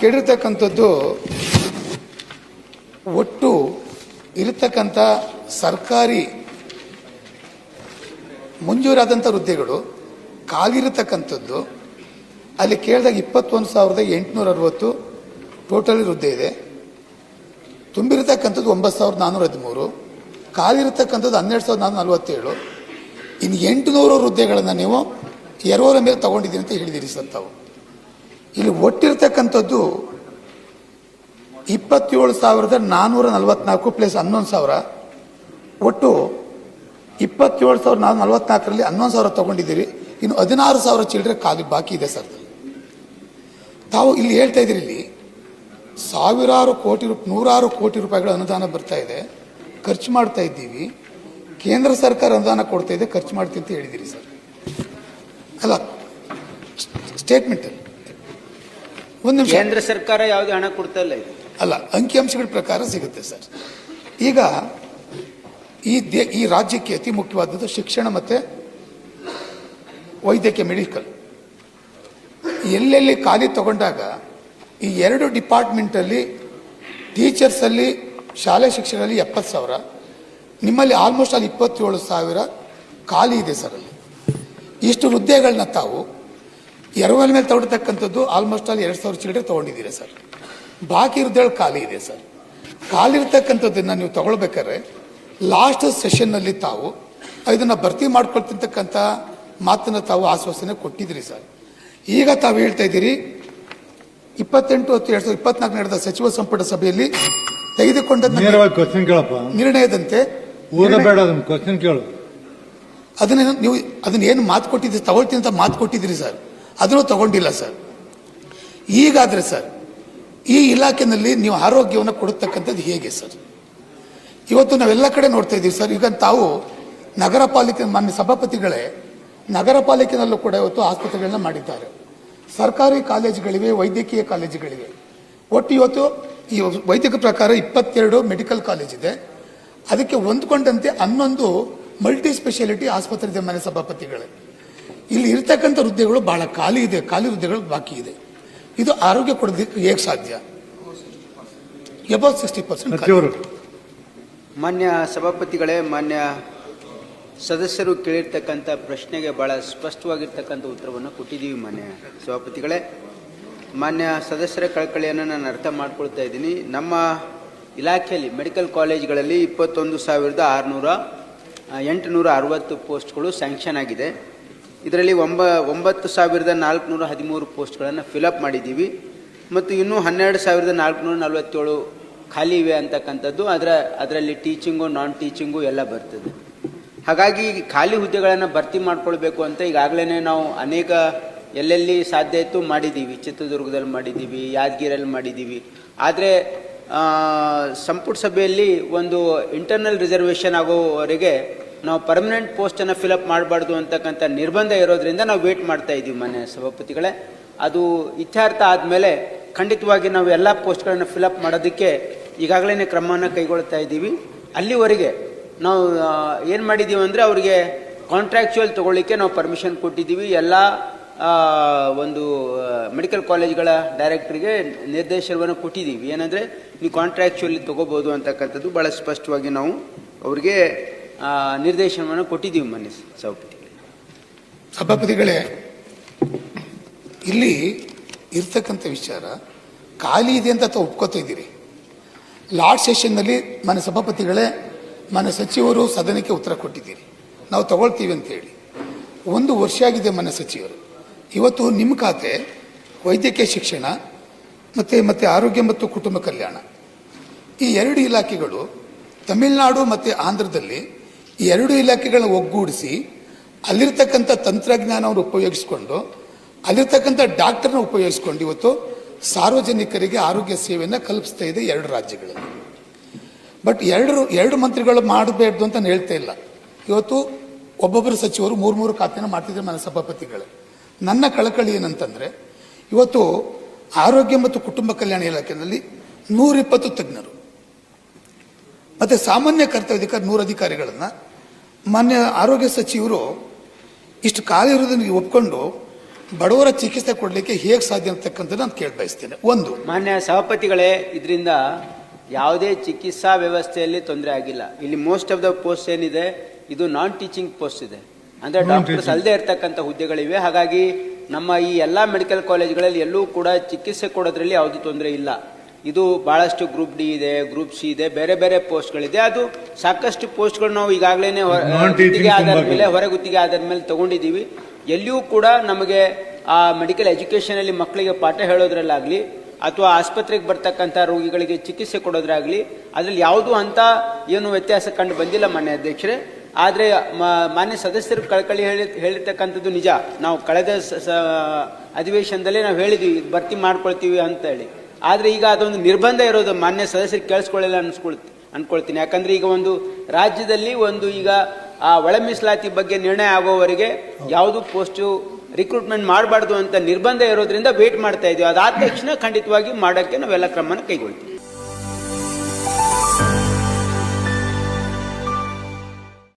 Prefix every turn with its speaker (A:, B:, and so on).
A: ಕೇಳಿರ್ತಕ್ಕಂಥದ್ದು ಒಟ್ಟು ಇರತಕ್ಕಂಥ ಸರ್ಕಾರಿ ಮಂಜೂರಾದಂಥ ಹುದ್ದೆಗಳು ಖಾಲಿರತಕ್ಕಂಥದ್ದು, ಅಲ್ಲಿ ಕೇಳಿದಾಗ ಇಪ್ಪತ್ತೊಂದು ಸಾವಿರದ ಎಂಟುನೂರ ಅರವತ್ತು ಟೋಟಲ್ ಹುದ್ದೆ ಇದೆ. ತುಂಬಿರತಕ್ಕಂಥದ್ದು ಒಂಬತ್ತು ಸಾವಿರದ ನಾನ್ನೂರ ಹದಿಮೂರು, ಖಾಲಿರತಕ್ಕಂಥದ್ದು ಹನ್ನೆರಡು ಸಾವಿರದ ನಾನ್ನೂರ ನಲವತ್ತೇಳು. ಇನ್ನು ಎಂಟುನೂರು ಹುದ್ದೆಗಳನ್ನು ನೀವು ಎರವರ ಮೇಲೆ ತಗೊಂಡಿದ್ದೀನಿ ಅಂತ ಹೇಳಿದ್ದೀರಿ ಸರ್ ತಾವು ಇಲ್ಲಿ ಒಟ್ಟಿರ್ತಕ್ಕಂಥದ್ದು ಇಪ್ಪತ್ತೇಳು ಸಾವಿರದ ನಾನ್ನೂರ ನಲವತ್ನಾಲ್ಕು ಪ್ಲಸ್ ಹನ್ನೊಂದು ಸಾವಿರ. ಒಟ್ಟು ಇಪ್ಪತ್ತೇಳು ಸಾವಿರದ ನಾನ್ನೂರ ನಲವತ್ನಾಲ್ಕರಲ್ಲಿ ಹನ್ನೊಂದು ಸಾವಿರ ತಗೊಂಡಿದ್ದೀರಿ. ಇನ್ನು ಹದಿನಾರು ಸಾವಿರ ಚಿಲ್ಲರೆ ಖಾಲಿ ಬಾಕಿ ಇದೆ ಸರ್. ತಾವು ಇಲ್ಲಿ ಹೇಳ್ತಾ ಇದ್ದೀರಿ ಇಲ್ಲಿ, ಸಾವಿರಾರು ಕೋಟಿ ರೂಪ, ನೂರಾರು ಕೋಟಿ ರೂಪಾಯಿಗಳ ಅನುದಾನ ಬರ್ತಾ ಇದೆ. ಖರ್ಚು ಮಾಡ್ತಾ ಇದ್ದೀವಿ. ಕೇಂದ್ರ ಸರ್ಕಾರ ಅನುದಾನ ಕೊಡ್ತಾ ಇದೆ, ಖರ್ಚು ಮಾಡ್ತೀವಿ ಅಂತ ಹೇಳಿದ್ದೀರಿ ಸರ್. ಅಲ್ಲ, ಸ್ಟೇಟ್ಮೆಂಟ್ ಒಂದು ನಿಮಿಷ.
B: ಕೇಂದ್ರ ಸರ್ಕಾರ ಯಾವುದೇ ಹಣ ಕೊಡ್ತಾ ಇಲ್ಲ
A: ಅಲ್ಲ ಅಂಕಿಅಂಶಗಳ ಪ್ರಕಾರ ಸಿಗುತ್ತೆ ಸರ್. ಈಗ ಈ ದೇ ಈ ರಾಜ್ಯಕ್ಕೆ ಅತಿ ಮುಖ್ಯವಾದದ್ದು ಶಿಕ್ಷಣ ಮತ್ತು ವೈದ್ಯಕೀಯ ಮೆಡಿಕಲ್. ಎಲ್ಲೆಲ್ಲಿ ಖಾಲಿ ತಗೊಂಡಾಗ ಈ ಎರಡು ಡಿಪಾರ್ಟ್ಮೆಂಟಲ್ಲಿ ಟೀಚರ್ಸಲ್ಲಿ ಶಾಲೆ ಶಿಕ್ಷಣದಲ್ಲಿ ಎಪ್ಪತ್ತು ಸಾವಿರ ನಿಮ್ಮಲ್ಲಿ ಆಲ್ಮೋಸ್ಟ್ ಅಲ್ಲಿ ಇಪ್ಪತ್ತೇಳು ಸಾವಿರ ಖಾಲಿ ಇದೆ ಸರ್ ಅಲ್ಲಿ. ಇಷ್ಟು ಹುದ್ದೆಗಳನ್ನ ತಾವು ಎರವಲ್ ಮೇಲೆ ತಗೊಳ್ತಕ್ಕಂಥದ್ದು ಆಲ್ಮೋಸ್ಟ್ ಆಲ್ ಎರಡು ಸಾವಿರ ಚಿಲ್ಲರೆ ತೊಗೊಂಡಿದ್ದೀರಾ ಸರ್. ಬಾಕಿ ಹುದ್ದೆಗಳು ಖಾಲಿ ಇದೆ ಸರ್. ಖಾಲಿ ಇರ್ತಕ್ಕಂಥದ್ದನ್ನು ನೀವು ತಗೊಳ್ಬೇಕಾದ್ರೆ ಲಾಸ್ಟ್ ಸೆಷನ್ನಲ್ಲಿ ತಾವು ಇದನ್ನು ಭರ್ತಿ ಮಾಡ್ಕೊಳ್ತಿರ್ತಕ್ಕಂಥ ಮಾತನ್ನು ತಾವು ಆಶ್ವಾಸನೆ ಕೊಟ್ಟಿದ್ದೀರಿ ಸರ್. ಈಗ ತಾವು ಹೇಳ್ತಾ ಇದ್ದೀರಿ ಇಪ್ಪತ್ತೆಂಟು ಹತ್ತು ಎರಡು ಸಾವಿರದ ಇಪ್ಪತ್ನಾಲ್ಕು ನಡೆದ ಸಚಿವ ಸಂಪುಟ ಸಭೆಯಲ್ಲಿ ತೆಗೆದುಕೊಂಡ ನಿರ್ಣಯದಂತೆ
C: ಅದನ್ನ
A: ನೀವು ಅದನ್ನ ಏನು ಮಾತು ಕೊಟ್ಟಿದ್ದೀರಿ ತಗೊಳ್ತೀನಿ ಅಂತ ಮಾತು ಕೊಟ್ಟಿದ್ದೀರಿ ಸರ್. ಅದನ್ನು ತಗೊಂಡಿಲ್ಲ ಸರ್. ಈಗಾದರೆ ಸರ್, ಈ ಇಲಾಖೆಯಲ್ಲಿ ನೀವು ಆರೋಗ್ಯವನ್ನು ಕೊಡತಕ್ಕಂಥದ್ದು ಹೇಗೆ ಸರ್? ಇವತ್ತು ನಾವೆಲ್ಲ ಕಡೆ ನೋಡ್ತಾ ಇದ್ದೀವಿ ಸರ್. ಈಗ ತಾವು ನಗರ ಪಾಲಿಕೆ ಮಾನ್ಯ ಸಭಾಪತಿಗಳೇ ನಗರ ಪಾಲಿಕೆನಲ್ಲೂ ಕೂಡ ಇವತ್ತು ಆಸ್ಪತ್ರೆಗಳನ್ನ ಮಾಡಿದ್ದಾರೆ. ಸರ್ಕಾರಿ ಕಾಲೇಜುಗಳಿವೆ, ವೈದ್ಯಕೀಯ ಕಾಲೇಜುಗಳಿವೆ. ಒಟ್ಟು ಇವತ್ತು ಈ ವೈದ್ಯಕ ಪ್ರಕಾರ ಇಪ್ಪತ್ತೆರಡು ಮೆಡಿಕಲ್ ಕಾಲೇಜ್ ಇದೆ. ಅದಕ್ಕೆ ಹೊಂದ್ಕೊಂಡಂತೆ ಹನ್ನೊಂದು ಮಲ್ಟಿ ಸ್ಪೆಷಾಲಿಟಿ ಆಸ್ಪತ್ರೆ ಇದೆ ಮನೆ ಸಭಾಪತಿಗಳೇ. ಇಲ್ಲಿ ಇರ್ತಕ್ಕಂಥ ಹುದ್ದೆಗಳು ಬಹಳ ಖಾಲಿ ಇದೆ ಖಾಲಿ ಹುದ್ದೆಗಳು ಬಾಕಿ ಇದೆ. ಇದು ಆರೋಗ್ಯ ಕೊಡೋದಕ್ಕೆ ಹೇಗೆ ಸಾಧ್ಯ? ಎಬೌಟ್ ಸಿಕ್ಸ್ಟಿ ಪರ್ಸೆಂಟ್
B: ಮಾನ್ಯ ಸಭಾಪತಿಗಳೇ ಮಾನ್ಯ ಸದಸ್ಯರು ಕೇಳಿರ್ತಕ್ಕಂಥ ಪ್ರಶ್ನೆಗೆ ಬಹಳ ಸ್ಪಷ್ಟವಾಗಿರ್ತಕ್ಕಂಥ ಉತ್ತರವನ್ನು ಕೊಟ್ಟಿದ್ದೀವಿ ಮಾನ್ಯ ಸಭಾಪತಿಗಳೇ. ಮಾನ್ಯ ಸದಸ್ಯರ ಕಳಕಳಿಯನ್ನು ನಾನು ಅರ್ಥ ಮಾಡ್ಕೊಳ್ತಾ ಇದ್ದೀನಿ. ನಮ್ಮ ಇಲಾಖೆಯಲ್ಲಿ ಮೆಡಿಕಲ್ ಕಾಲೇಜ್ಗಳಲ್ಲಿ ಇಪ್ಪತ್ತೊಂದು ಸಾವಿರದ ಆರುನೂರ ಎಂಟುನೂರ ಅರವತ್ತು ಪೋಸ್ಟ್ಗಳು ಸ್ಯಾಂಕ್ಷನ್ ಆಗಿದೆ. ಇದರಲ್ಲಿ ಒಂಬ, ಒಂಬತ್ತು ಸಾವಿರದ ನಾಲ್ಕುನೂರ ಹದಿಮೂರು ಪೋಸ್ಟ್ಗಳನ್ನು ಫಿಲಪ್ ಮಾಡಿದ್ದೀವಿ. ಮತ್ತು ಇನ್ನೂ ಹನ್ನೆರಡು ಸಾವಿರದ ನಾಲ್ಕುನೂರ ನಲವತ್ತೇಳು ಖಾಲಿ ಇವೆ ಅಂತಕ್ಕಂಥದ್ದು. ಅದರ, ಅದರಲ್ಲಿ ಟೀಚಿಂಗು ನಾನ್ ಟೀಚಿಂಗು ಎಲ್ಲ ಬರ್ತದೆ. ಹಾಗಾಗಿ ಖಾಲಿ ಹುದ್ದೆಗಳನ್ನು ಭರ್ತಿ ಮಾಡ್ಕೊಳ್ಬೇಕು ಅಂತ ಈಗಾಗಲೇ ನಾವು ಅನೇಕ ಎಲ್ಲೆಲ್ಲಿ ಸಾಧ್ಯ ಇತ್ತು ಮಾಡಿದ್ದೀವಿ. ಚಿತ್ರದುರ್ಗದಲ್ಲಿ ಮಾಡಿದ್ದೀವಿ ಯಾದಗಿರಲ್ಲಿ ಮಾಡಿದ್ದೀವಿ. ಆದರೆ ಸಂಪುಟ ಸಭೆಯಲ್ಲಿ ಒಂದು ಇಂಟರ್ನಲ್ ರಿಸರ್ವೇಷನ್ ಆಗೋವರೆಗೆ ನಾವು ಪರ್ಮನೆಂಟ್ ಪೋಸ್ಟನ್ನು ಫಿಲಪ್ ಮಾಡಬಾರ್ದು ಅಂತಕ್ಕಂಥ ನಿರ್ಬಂಧ ಇರೋದ್ರಿಂದ ನಾವು ವೇಟ್ ಮಾಡ್ತಾ ಇದ್ದೀವಿ ಮನೆ ಸಭಾಪತಿಗಳೇ. ಅದು ಇತ್ಯರ್ಥ ಆದಮೇಲೆ ಖಂಡಿತವಾಗಿ ನಾವು ಎಲ್ಲ ಪೋಸ್ಟ್ಗಳನ್ನು ಫಿಲಪ್ ಮಾಡೋದಕ್ಕೆ ಈಗಾಗಲೇ ಕ್ರಮವನ್ನು ಕೈಗೊಳ್ತಾ ಇದ್ದೀವಿ ಅಲ್ಲಿವರೆಗೆ ನಾವು ಏನು ಮಾಡಿದ್ದೀವಿ ಅಂದರೆ ಅವರಿಗೆ ಕಾಂಟ್ರಾಕ್ಚುಯಲ್ ತೊಗೊಳ್ಳಿಕ್ಕೆ ನಾವು ಪರ್ಮಿಷನ್ ಕೊಟ್ಟಿದ್ದೀವಿ ಎಲ್ಲ ಒಂದು ಮೆಡಿಕಲ್ ಕಾಲೇಜ್ಗಳ ಡೈರೆಕ್ಟ್ರಿಗೆ ನಿರ್ದೇಶನವನ್ನು ಕೊಟ್ಟಿದ್ದೀವಿ ಏನಂದರೆ, ನೀವು ಕಾಂಟ್ರಾಕ್ಚುಯಲ್ಲಿ ತೊಗೋಬೋದು ಅಂತಕ್ಕಂಥದ್ದು ಭಾಳ ಸ್ಪಷ್ಟವಾಗಿ ನಾವು ಅವರಿಗೆ ನಿರ್ದೇಶನವನ್ನು ಕೊಟ್ಟಿದ್ದೀವಿ ಮನೆ ಸಭಾಪತಿ.
A: ಸಭಾಪತಿಗಳೇ, ಇಲ್ಲಿ ಇರ್ತಕ್ಕಂಥ ವಿಚಾರ ಖಾಲಿ ಇದೆ ಅಂತ ತಾವು ಒಪ್ಕೋತಾ ಇದ್ದೀರಿ. ಲಾಸ್ಟ್ ಸೆಷನ್ನಲ್ಲಿ ಮನೆ ಸಭಾಪತಿಗಳೇ ಮನೆ ಸಚಿವರು ಸದನಕ್ಕೆ ಉತ್ತರ ಕೊಟ್ಟಿದ್ದೀರಿ. ನಾವು ತಗೊಳ್ತೀವಿ ಅಂತ ಹೇಳಿ. ಒಂದು ವರ್ಷ ಆಗಿದೆ ಮನೆ ಸಚಿವರು. ಇವತ್ತು ನಿಮ್ಮ ಖಾತೆ, ವೈದ್ಯಕೀಯ ಶಿಕ್ಷಣ ಮತ್ತು ಮತ್ತು ಆರೋಗ್ಯ ಮತ್ತು ಕುಟುಂಬ ಕಲ್ಯಾಣ. ಈ ಎರಡು ಇಲಾಖೆಗಳು ತಮಿಳುನಾಡು ಮತ್ತು ಆಂಧ್ರದಲ್ಲಿ ಈ ಎರಡು ಇಲಾಖೆಗಳನ್ನ ಒಗ್ಗೂಡಿಸಿ ಅಲ್ಲಿರ್ತಕ್ಕಂಥ ತಂತ್ರಜ್ಞಾನವನ್ನು ಉಪಯೋಗಿಸಿಕೊಂಡು, ಅಲ್ಲಿರ್ತಕ್ಕಂಥ ಡಾಕ್ಟರ್ನ ಉಪಯೋಗಿಸ್ಕೊಂಡು ಇವತ್ತು ಸಾರ್ವಜನಿಕರಿಗೆ ಆರೋಗ್ಯ ಸೇವೆಯನ್ನು ಕಲ್ಪಿಸ್ತಾ ಇದೆ ಎರಡು ರಾಜ್ಯಗಳಲ್ಲಿ. ಬಟ್ ಎರಡು ಎರಡು ಮಂತ್ರಿಗಳು ಮಾಡಬೇಡ್ದು ಅಂತ ಹೇಳ್ತಾ ಇಲ್ಲ. ಇವತ್ತು ಒಬ್ಬೊಬ್ಬರು ಸಚಿವರು ಮೂರು ಮೂರು ಖಾತೆನ ಮಾಡ್ತಿದ್ದಾರೆ ಮನೆ ಸಭಾಪತಿಗಳು. ನನ್ನ ಕಳಕಳಿ ಏನಂತಂದ್ರೆ, ಇವತ್ತು ಆರೋಗ್ಯ ಮತ್ತು ಕುಟುಂಬ ಕಲ್ಯಾಣ ಇಲಾಖೆಯಲ್ಲಿ ನೂರಿಪ್ಪತ್ತು ತಜ್ಞರು. ಮತ್ತೆ ಸಾಮಾನ್ಯ ಕರ್ತವ್ಯಾಧಿಕಾರಿ ನೂರು ಅಧಿಕಾರಿಗಳನ್ನ ಮಾನ್ಯ ಆರೋಗ್ಯ ಸಚಿವರು ಇಷ್ಟು ಕಾಲ ಇರೋದನ್ನ ಒಪ್ಕೊಂಡು ಬಡವರ ಚಿಕಿತ್ಸೆ ಕೊಡಲಿಕ್ಕೆ ಹೇಗೆ ಸಾಧ್ಯ ಅಂತಕ್ಕಂಥದ್ದು ನಾನು ಕೇಳಿ ಬಯಸ್ತೇನೆ. ಒಂದು.
B: ಮಾನ್ಯ ಸಭಾಪತಿಗಳೇ ಇದರಿಂದ ಯಾವುದೇ ಚಿಕಿತ್ಸಾ ವ್ಯವಸ್ಥೆಯಲ್ಲಿ ತೊಂದರೆ ಆಗಿಲ್ಲ. ಇಲ್ಲಿ ಮೋಸ್ಟ್ ಆಫ್ ದ ಪೋಸ್ಟ್ ಏನಿದೆ ಇದು ನಾನ್ ಟೀಚಿಂಗ್ ಪೋಸ್ಟ್ ಇದೆ. ಅಂದರೆ ಡಾಕ್ಟರ್ಸ್. ಅಲ್ಲದೆ ಇರ್ತಕ್ಕಂಥ ಹುದ್ದೆಗಳಿವೆ. ಹಾಗಾಗಿ ನಮ್ಮ ಈ ಎಲ್ಲ ಮೆಡಿಕಲ್ ಕಾಲೇಜ್ಗಳಲ್ಲಿ ಎಲ್ಲೂ ಕೂಡ ಚಿಕಿತ್ಸೆ ಕೊಡೋದ್ರಲ್ಲಿ ಯಾವುದೇ ತೊಂದರೆ ಇಲ್ಲ. ಇದು ಭಾಳಷ್ಟು ಗ್ರೂಪ್ ಡಿ ಇದೆ ಗ್ರೂಪ್ ಸಿ ಇದೆ ಬೇರೆ ಬೇರೆ ಪೋಸ್ಟ್ಗಳಿದೆ. ಅದು ಸಾಕಷ್ಟು ಪೋಸ್ಟ್ಗಳು ನಾವು ಈಗಾಗಲೇ ಗುತ್ತಿಗೆ ಆಧಾರದ ಮೇಲೆ ಹೊರ ಗುತ್ತಿಗೆ ಆಧಾರದ ಮೇಲೆ ತಗೊಂಡಿದ್ದೀವಿ. ಎಲ್ಲಿಯೂ ಕೂಡ ನಮಗೆ ಆ ಮೆಡಿಕಲ್ ಎಜುಕೇಶನ್ ಅಲ್ಲಿ ಮಕ್ಕಳಿಗೆ ಪಾಠ ಹೇಳೋದ್ರಲ್ಲಾಗ್ಲಿ ಅಥವಾ ಆಸ್ಪತ್ರೆಗೆ ಬರ್ತಕ್ಕಂಥ ರೋಗಿಗಳಿಗೆ ಚಿಕಿತ್ಸೆ ಕೊಡೋದ್ರಾಗ್ಲಿ ಅದ್ರಲ್ಲಿ ಯಾವುದೂ ಅಂತ ಏನು ವ್ಯತ್ಯಾಸ ಕಂಡು ಬಂದಿಲ್ಲ ಮಾನ್ಯ ಅಧ್ಯಕ್ಷರೇ. ಆದರೆ ಮಾನ್ಯ ಸದಸ್ಯರು ಕಳಕಳಿ ಹೇಳಿ ಹೇಳಿರ್ತಕ್ಕಂಥದ್ದು ನಿಜ. ನಾವು ಕಳೆದ ಅಧಿವೇಶನದಲ್ಲೇ ನಾವು ಹೇಳಿದ್ವಿ ಭರ್ತಿ ಮಾಡ್ಕೊಳ್ತೀವಿ ಅಂತ ಹೇಳಿ ಆದರೆ ಈಗ ಅದೊಂದು ನಿರ್ಬಂಧ ಇರೋದು ಮಾನ್ಯ ಸದಸ್ಯರು ಕೇಳಿಸ್ಕೊಳ್ಳಿಲ್ಲ ಅನ್ಸ್ಕೊಳ್ತಿ ಅನ್ಕೊಳ್ತೀನಿ. ಯಾಕಂದ್ರೆ ಈಗ ಒಂದು ರಾಜ್ಯದಲ್ಲಿ ಒಂದು ಈಗ ಆ ಒಳ ಮೀಸಲಾತಿ ಬಗ್ಗೆ ನಿರ್ಣಯ ಆಗೋವರೆಗೆ ಯಾವುದು ಪೋಸ್ಟು ರಿಕ್ರೂಟ್ಮೆಂಟ್ ಮಾಡಬಾರ್ದು ಅಂತ ನಿರ್ಬಂಧ ಇರೋದ್ರಿಂದ ವೇಟ್ ಮಾಡ್ತಾ ಇದೀವಿ. ಅದಾದ ತಕ್ಷಣ ಖಂಡಿತವಾಗಿ ಮಾಡೋಕ್ಕೆ ನಾವೆಲ್ಲ ಕ್ರಮನ ಕೈಗೊಳ್ತೀವಿ.